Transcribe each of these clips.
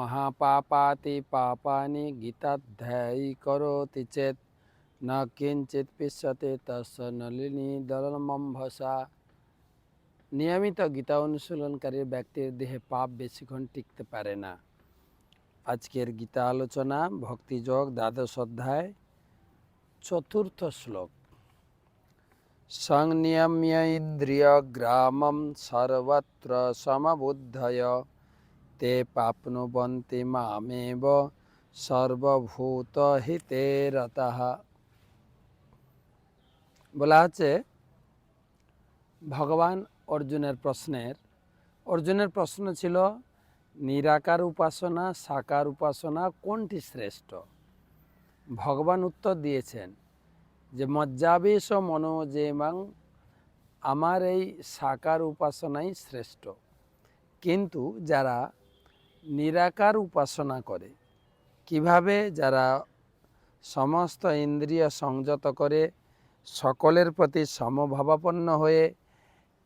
মহাপাপাতি পাপানি গীতাধ্যায়ী করোতি চেত ন কিঞ্চিত পিস্যতে তস্য নলিনী দলমম্ভসা নিয়মিত গীতা অনুশীলনকারী ব্যক্তির দেহে পাপ বেশিক্ষণ টিকতে পারে না আজকের গীতা আলোচনা ভক্তিযোগ দ্বাদশ অধ্যায় চতুর্থ শ্লোক সংনিয়ম্য ইন্দ্রিয় গ্রামম সর্বত্র সমবুদ্ধয় পাপ্নুবন্তি মামেব সর্বভূত হিতে রতঃ বলা হচ্ছে ভগবান অর্জুনের প্রশ্নের, অর্জুনের প্রশ্ন ছিল, নিরাকার উপাসনা, সাকার উপাসনা কোনটি শ্রেষ্ঠ? ভগবান উত্তর দিয়েছেন যে মজ্জাবেশ মনোজেমাং, আমার এই সাকার উপাসনাই শ্রেষ্ঠ। কিন্তু যারা নিরাকার উপাসনা করে। কীভাবে? যারা সমস্ত ইন্দ্রিয় সংযত করে সকলের প্রতি সমভাবাপন্ন হয়ে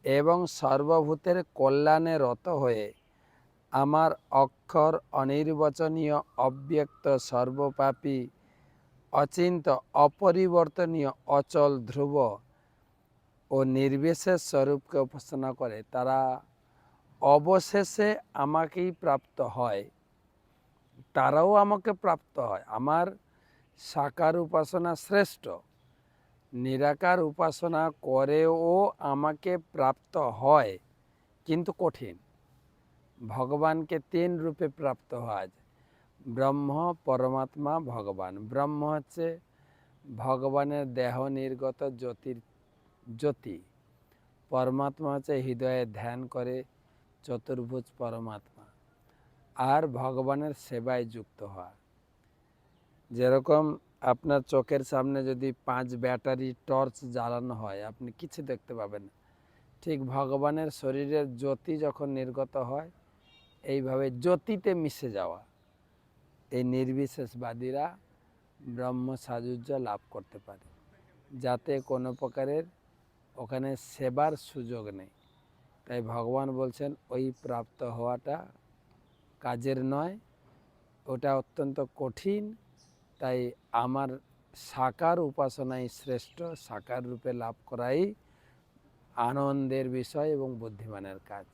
এবং সর্বভূতের কল্যাণে রত হয়ে আমার অক্ষর অনির্বচনীয়, অব্যক্ত, সর্বপাপী, অচিন্ত, অপরিবর্তনীয়, অচল, ধ্রুব ও নির্বিশেষ স্বরূপকে উপাসনা করে। তারা অবশেষে আমাকেই প্রাপ্ত হয়। তারাও আমাকে প্রাপ্ত হয়। আমার সাকার উপাসনা শ্রেষ্ঠ। নিরাকার উপাসনা করেও আমাকে প্রাপ্ত হয়, কিন্তু কঠিন। ভগবানকে তিন রূপে প্রাপ্ত যায় ব্রহ্ম, পরমাত্মা, ভগবান। ব্রহ্ম হচ্ছে ভগবানের দেহ নির্গত জ্যোতির জ্যোতি। পরমাত্মা হচ্ছে হৃদয়ে ধ্যান করে চতুর্ভুজ পরমাত্মা। আর ভগবানের সেবায় যুক্ত হওয়া। যেরকম আপনার চোখের সামনে যদি পাঁচ ব্যাটারি টর্চ জ্বালানো হয়, আপনি কিছু দেখতে পাবেন না। ঠিক ভগবানের শরীরের জ্যোতি যখন নির্গত হয়, এইভাবে জ্যোতিতে মিশে যাওয়া। এই নির্বিশেষবাদীরা ব্রহ্ম সাজুজ্য লাভ করতে পারে। যাতে কোনো প্রকারের ওখানে সেবার সুযোগ নেই। তাই ভগবান বলছেন, ওই প্রাপ্ত হওয়াটা কাজের নয়, ওটা অত্যন্ত কঠিন। তাই আমার সাকার উপাসনাই শ্রেষ্ঠ। সাকার রূপে লাভ করাই আনন্দের বিষয় এবং বুদ্ধিমানের কাজ।